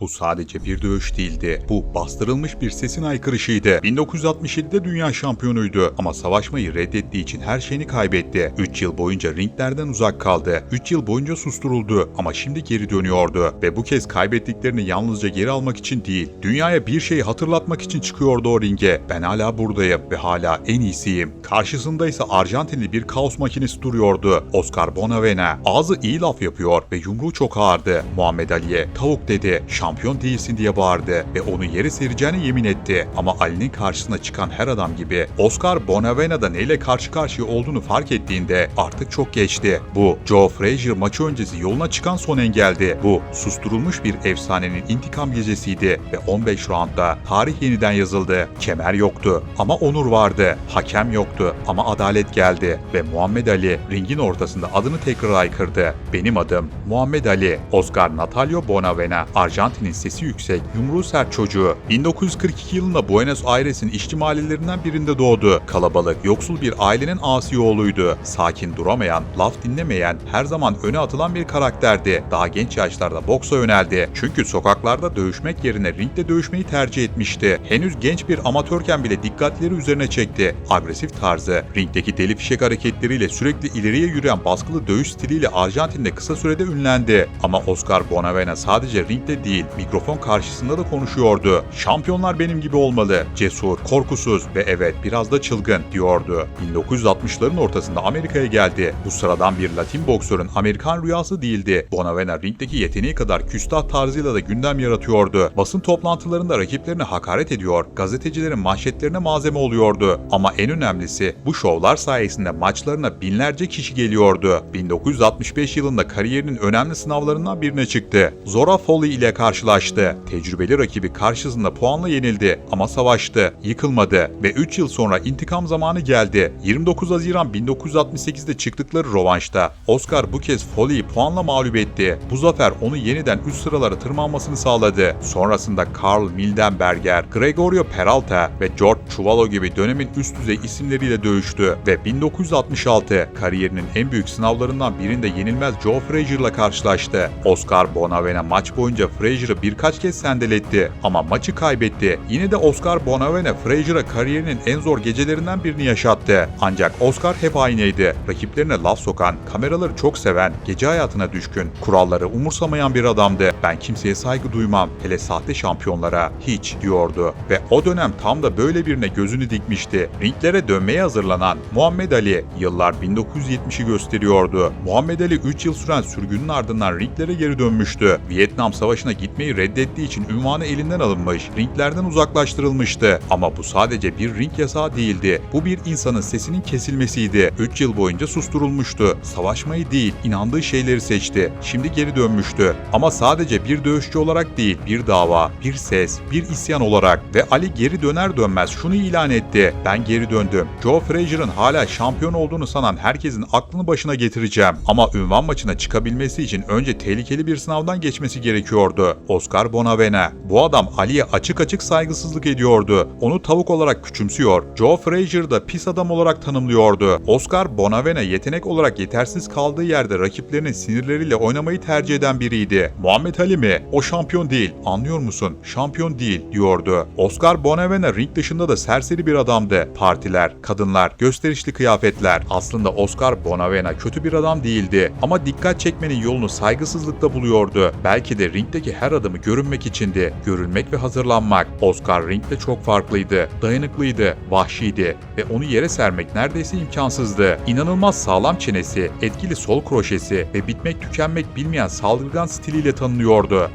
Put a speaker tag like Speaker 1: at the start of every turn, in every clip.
Speaker 1: Bu sadece bir dövüş değildi. Bu bastırılmış bir sesin aykırışıydı. 1967'de dünya şampiyonuydu ama savaşmayı reddettiği için her şeyini kaybetti. 3 yıl boyunca ringlerden uzak kaldı. 3 yıl boyunca susturuldu ama şimdi geri dönüyordu ve bu kez kaybettiklerini yalnızca geri almak için değil, dünyaya bir şeyi hatırlatmak için çıkıyordu o ringe. Ben hala buradayım ve hala en iyisiyim. Karşısında ise Arjantinli bir kaos makinesi duruyordu. Oscar Bonavena. Ağzı iyi laf yapıyor ve yumruğu çok ağırdı. Muhammed Ali'ye tavuk dedi, şampiyon değilsin diye bağırdı ve onu yere sereceğine yemin etti. Ama Ali'nin karşısına çıkan her adam gibi Oscar Bonavena'da neyle karşı karşıya olduğunu fark ettiğinde artık çok geçti. Bu Joe Frazier maçı öncesi yoluna çıkan son engeldi. Bu susturulmuş bir efsanenin intikam gecesiydi ve 15 roundda tarih yeniden yazıldı. Kemer yoktu ama onur vardı. Hakem yoktu ama adalet geldi ve Muhammed Ali ringin ortasında adını tekrar aykırdı. Benim adım Muhammed Ali. Oscar Natalio Bonavena, Arjantin'in sesi yüksek, yumruğu sert çocuğu. 1942 yılında Buenos Aires'in işçi mahallelerinden birinde doğdu. Kalabalık, yoksul bir ailenin asi oğluydu. Sakin duramayan, laf dinlemeyen, her zaman öne atılan bir karakterdi. Daha genç yaşlarda boksa yöneldi. Çünkü sokaklarda dövüşmek yerine ringde dövüşmeyi tercih etmişti. Henüz genç bir amatörken bile dikkatleri üzerine çekti. Agresif tarzı, ringdeki deli fişek hareketleriyle sürekli ileriye yürüyen baskılı dövüş stiliyle Arjantin'de kısa sürede ünlendi. Ama Oscar Bonavena sadece ringde değil, mikrofon karşısında da konuşuyordu. Şampiyonlar benim gibi olmalı. Cesur, korkusuz ve evet biraz da çılgın diyordu. 1960'ların ortasında Amerika'ya geldi. Bu sıradan bir Latin boksörün Amerikan rüyası değildi. Bonavena ringdeki yeteneği kadar küstah tarzıyla da gündem yaratıyordu. Basın toplantılarında rakiplerine hakaret ediyor, gazetecilerin manşetlerine malzeme oluyordu. Ama en önemlisi bu şovlar sayesinde maçlarına binlerce kişi geliyordu. 1965 yılında kariyerinin önemli sınavlarından birine çıktı. Zora Foley ile karşılaştı. Tecrübeli rakibi karşısında puanla yenildi ama savaştı, yıkılmadı ve 3 yıl sonra intikam zamanı geldi. 29 Haziran 1968'de çıktıkları rovanşta Oscar bu kez Foley'i puanla mağlup etti. Bu zafer onu yeniden üst sıralara tırmanmasını sağladı. Sonrasında Carl Mildenberger, Gregorio Peralta ve George Chuvalo gibi dönemin üst düzey isimleriyle dövüştü ve 1966 kariyerinin en büyük sınavlarından birinde yenilmez Joe Frazier'la karşılaştı. Oscar Bonavena maç boyunca Frazier'ı birkaç kez sendeletti ama maçı kaybetti. Yine de Oscar Bonavena Frazier'a kariyerinin en zor gecelerinden birini yaşattı. Ancak Oscar hep aynıydı. Rakiplerine laf sokan, kameraları çok seven, gece hayatına düşkün, kuralları umursamayan bir adamdı. Ben kimseye saygı duymam, hele sahte şampiyonlara hiç diyordu. Ve o dönem tam da böyle birine gözünü dikmişti. Ringlere dönmeye hazırlanan Muhammed Ali yıllar 1970'i gösteriyordu. Muhammed Ali 3 yıl süren sürgünün ardından ringlere geri dönmüştü. Vietnam Savaşı'na gitmeyi reddettiği için ünvanı elinden alınmış, ringlerden uzaklaştırılmıştı. Ama bu sadece bir ring yasağı değildi. Bu bir insanın sesinin kesilmesiydi. 3 yıl boyunca susturulmuştu. Savaşmayı değil, inandığı şeyleri seçti. Şimdi geri dönmüştü. Ama sadece bir dövüşçü olarak değil, bir dava, bir ses, bir isyan olarak ve Ali geri döner dönmez şunu ilan etti. Ben geri döndüm. Joe Frazier'ın hala şampiyon olduğunu sanan herkesin aklını başına getireceğim. Ama ünvan maçına çıkabilmesi için önce tehlikeli bir sınavdan geçmesi gerekiyordu. Oscar Bonavena. Bu adam Ali'ye açık açık saygısızlık ediyordu. Onu tavuk olarak küçümsüyor. Joe Frazier da pis adam olarak tanımlıyordu. Oscar Bonavena yetenek olarak yetersiz kaldığı yerde rakiplerinin sinirleriyle oynamayı tercih eden biriydi. Muhammed Ali mi? O şampiyon değil. Anlıyor musun? Şampiyon değil diyordu. Oscar Bonavena ring dışında da serseri bir adamdı. Partiler, kadınlar, gösterişli kıyafetler. Aslında Oscar Bonavena kötü bir adam değildi. Ama dikkat çekmenin yolunu saygısızlıkta buluyordu. Belki de ringdeki her adımı görünmek içindi. Görülmek ve hazırlanmak. Oscar ringde çok farklıydı. Dayanıklıydı, vahşiydi ve onu yere sermek neredeyse imkansızdı. İnanılmaz sağlam çenesi, etkili sol kroşesi ve bitmek tükenmek bilmeyen saldırgan stiliyle tanınıyordu.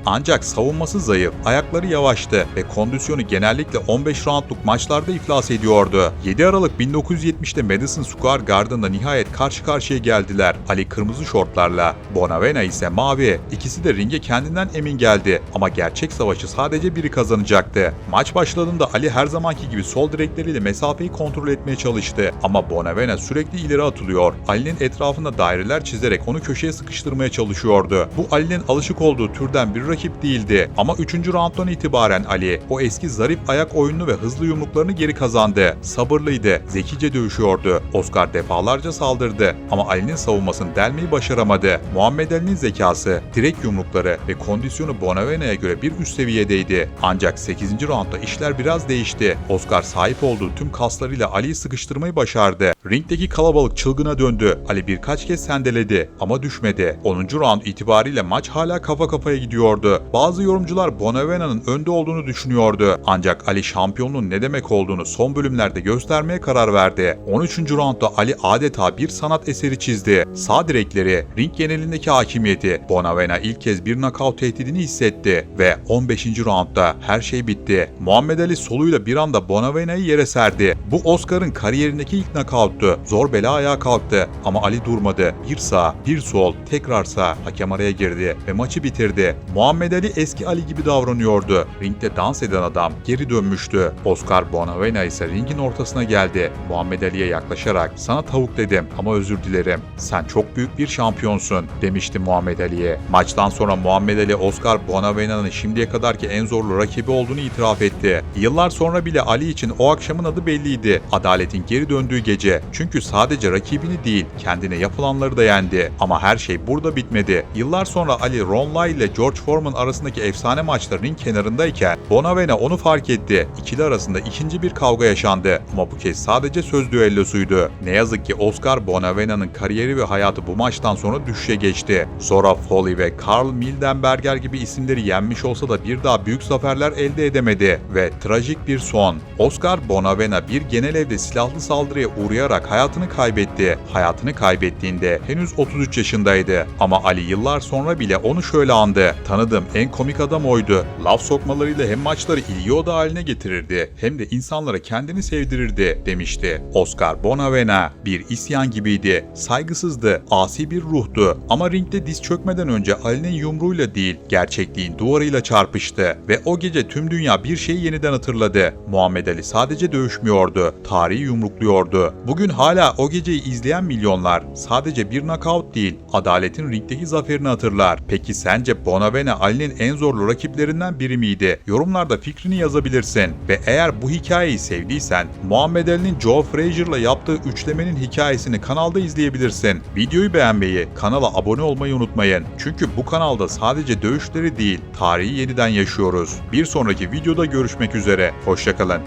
Speaker 1: Ancak savunması zayıf, ayakları yavaştı ve kondisyonu genellikle 15 roundluk maçlarda iflas ediyordu. 7 Aralık 1970'te Madison Square Garden'da nihayet karşı karşıya geldiler. Ali kırmızı şortlarla, Bonavena ise mavi. İkisi de ringe kendinden emin geldi ama gerçek savaşı sadece biri kazanacaktı. Maç başladığında Ali her zamanki gibi sol direkleriyle mesafeyi kontrol etmeye çalıştı ama Bonavena sürekli ileri atılıyor. Ali'nin etrafında daireler çizerek onu köşeye sıkıştırmaya çalışıyordu. Bu Ali'nin alışık olduğu türden bir rakip değildi. Ama 3. rounddan itibaren Ali o eski zarif ayak oyununu ve hızlı yumruklarını geri kazandı. Sabırlıydı, zekice dövüşüyordu. Oscar defalarca saldırdı ama Ali'nin savunmasını delmeyi başaramadı. Muhammed Ali'nin zekası, direkt yumrukları ve kondisyonu Bonavena'ya göre bir üst seviyedeydi. Ancak 8. roundda işler biraz değişti. Oscar sahip olduğu tüm kaslarıyla Ali'yi sıkıştırmayı başardı. Ringdeki kalabalık çılgına döndü. Ali birkaç kez sendeledi ama düşmedi. 10. round itibariyle maç hala kafa kafaya gidiyordu. Bazı yorumcular Bonavena'nın önde olduğunu düşünüyordu. Ancak Ali şampiyonluğun ne demek olduğunu son bölümlerde göstermeye karar verdi. 13. roundda Ali adeta bir sanat eseri çizdi. Sağ direkleri, ring genelindeki hakimiyeti, Bonavena ilk kez bir knockout tehdidini hissetti ve 15. roundda her şey bitti. Muhammed Ali soluyla bir anda Bonavena'yı yere serdi. Bu Oscar'ın kariyerindeki ilk knockout'tu. Zor bela ayağa kalktı ama Ali durmadı. Bir sağ, bir sol, tekrar sağ. Hakem araya girdi ve maçı bitirdi. Muhammed Ali eski Ali gibi davranıyordu. Ringde dans eden adam geri dönmüştü. Oscar Bonavena ise ringin ortasına geldi. Muhammed Ali'ye yaklaşarak sana tavuk dedim ama özür dilerim. Sen çok büyük bir şampiyonsun demişti Muhammed Ali'ye. Maçtan sonra Muhammed Ali Oscar Bonavena'nın şimdiye kadarki en zorlu rakibi olduğunu itiraf etti. Yıllar sonra bile Ali için o akşamın adı belliydi. Adaletin geri döndüğü gece. Çünkü sadece rakibini değil kendine yapılanları da yendi. Ama her şey burada bitmedi. Yıllar sonra Ali Ron Lyle ile George Foreman arasındaki efsane maçta ring kenarındayken Bonavena onu fark etti. İkili arasında ikinci bir kavga yaşandı. Ama bu kez sadece söz düellosuydu. Ne yazık ki Oscar Bonavena'nın kariyeri ve hayatı bu maçtan sonra düşüşe geçti. Sonra Foley ve Carl Mildenberger gibi isimleri yenmiş olsa da bir daha büyük zaferler elde edemedi ve trajik bir son. Oscar Bonavena bir genel evde silahlı saldırıya uğrayarak hayatını kaybetti. Hayatını kaybettiğinde henüz 33 yaşındaydı. Ama Ali yıllar sonra bile onu şöyle andı. Tanıdığım en komik adam oydu. Laf sokmalarıyla hem maçları ilgi odağı haline getirirdi hem de insanlara kendini sevdirirdi demişti. Oscar Bonavena bir isyan gibiydi. Saygısızdı, asi bir ruhtu ama ringde diz çökmeden önce Ali'nin yumruğuyla değil gerçekliğin duvarıyla çarpıştı ve o gece tüm dünya bir şeyi yeniden hatırladı. Muhammed Ali sadece dövüşmüyordu, tarihi yumrukluyordu. Bugün hala o geceyi izleyen milyonlar sadece bir knockout değil, adaletin ringdeki zaferini hatırlar. Peki sence Bonavena Ali'nin en zorlu rakiplerinden biri miydi? Yorumlarda fikrini yazabilirsin ve eğer bu hikayeyi sevdiysen Muhammed Ali'nin Joe Frazier'la yaptığı üçlemenin hikayesini kanalda izleyebilirsin. Videoyu beğenmeyi, kanala abone olmayı unutmayın. Çünkü bu kanalda sadece dövüşleri değil, tarihi yeniden yaşıyoruz. Bir sonraki videoda görüşmek üzere. Hoşçakalın.